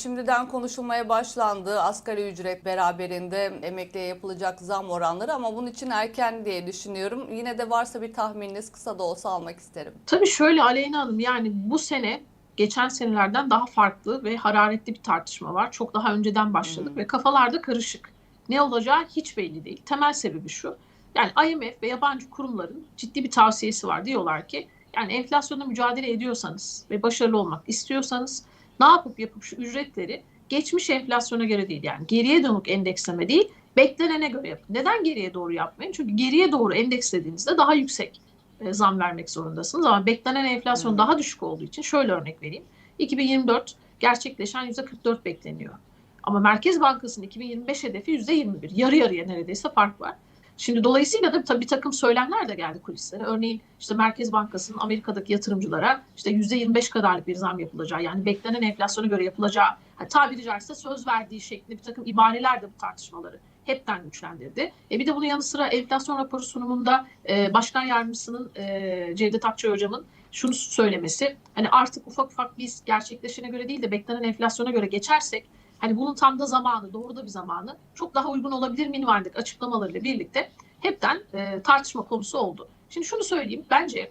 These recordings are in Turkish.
Şimdiden konuşulmaya başlandı asgari ücret beraberinde emekliye yapılacak zam oranları ama bunun için erken diye düşünüyorum. Yine de varsa bir tahmininiz kısa da olsa almak isterim. Tabii şöyle Aleyna Hanım yani bu sene geçen senelerden daha farklı ve hararetli bir tartışma var. Çok daha önceden başladık Hmm. ve kafalarda karışık. Ne olacağı hiç belli değil. Temel sebebi şu. Yani IMF ve yabancı kurumların ciddi bir tavsiyesi var. Diyorlar ki yani enflasyonla mücadele ediyorsanız ve başarılı olmak istiyorsanız ne yapıp yapıp şu ücretleri geçmiş enflasyona göre değil yani geriye dönük endeksleme değil beklenene göre yapın. Neden geriye doğru yapmayın? Çünkü geriye doğru endekslediğinizde daha yüksek e, zam vermek zorundasınız. Ama beklenen enflasyon Hı. daha düşük olduğu için şöyle örnek vereyim. 2024 gerçekleşen %44 bekleniyor. Ama Merkez Bankası'nın 2025 hedefi %21. Yarı yarıya neredeyse fark var. Şimdi dolayısıyla da tabii bir takım söylemler de geldi kulislere. Örneğin işte Merkez Bankası'nın Amerika'daki yatırımcılara işte %25 kadarlık bir zam yapılacağı yani beklenen enflasyona göre yapılacağı yani tabiri caizse söz verdiği şeklinde bir takım ibareler de bu tartışmaları hepten güçlendirdi. E bir de bunun yanı sıra enflasyon raporu sunumunda e, başkan yardımcısının e, Cevdet Akçay hocamın şunu söylemesi hani artık ufak ufak biz gerçekleşene göre değil de beklenen enflasyona göre geçersek hani bunun tam da zamanı doğru da bir zamanı çok daha uygun olabilir minvalindeki açıklamalarıyla birlikte hepten e, tartışma konusu oldu. Şimdi şunu söyleyeyim bence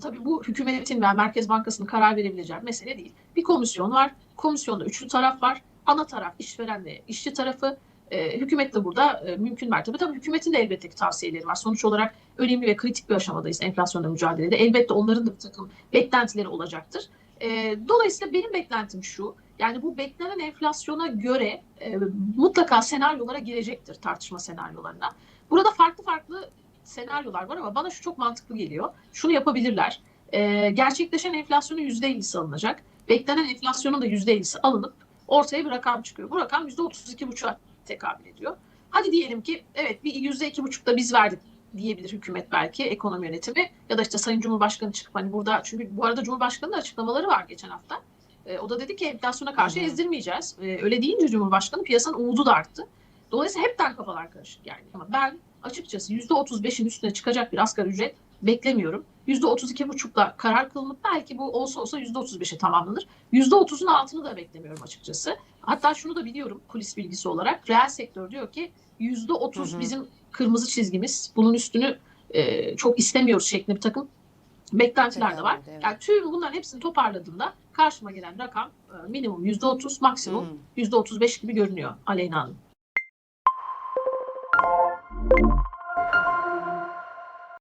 tabii bu hükümetin veya Merkez Bankası'nın karar verebileceği mesele değil. Bir komisyon var. Komisyonda üçlü taraf var. Ana taraf işveren ve işçi tarafı. E, hükümet de burada e, mümkün mertebe. Tabii hükümetin de elbette ki tavsiyeleri var. Sonuç olarak önemli ve kritik bir aşamadayız enflasyonla mücadelede. Elbette onların da bir takım beklentileri olacaktır. E, dolayısıyla benim beklentim şu. Yani bu beklenen enflasyona göre e, mutlaka senaryolara girecektir tartışma senaryolarına. Burada farklı farklı senaryolar var ama bana şu çok mantıklı geliyor. Şunu yapabilirler. E, gerçekleşen enflasyonun %50'si alınacak. Beklenen enflasyonun da %50'si alınıp ortaya bir rakam çıkıyor. Bu rakam %32,5'a tekabül ediyor. Hadi diyelim ki evet bir %2,5 da biz verdik diyebilir hükümet belki ekonomi yönetimi ya da işte Sayın Cumhurbaşkanı çıkıp hani burada çünkü bu arada Cumhurbaşkanı'nın açıklamaları var geçen hafta. E, o da dedi ki enflasyona karşı Hı hı. ezdirmeyeceğiz. E, öyle deyince Cumhurbaşkanı piyasanın umudu da arttı. Dolayısıyla hepten kafalar karışık yani. Ama ben açıkçası %35'in üstüne çıkacak bir asgari ücret beklemiyorum. %32,5'la karar kılınıp belki bu olsa olsa %35'e tamamlanır. %30'un altını da beklemiyorum açıkçası. Hatta şunu da biliyorum kulis bilgisi olarak. Reel sektör diyor ki %30 Hı hı. bizim kırmızı çizgimiz. Bunun üstünü e, çok istemiyoruz şeklinde bir takım beklentiler de var. Evet. Yani tüm bunların hepsini toparladığımda karşıma gelen rakam e, minimum %30 maksimum Hmm. %35 gibi görünüyor Aleyna Hanım.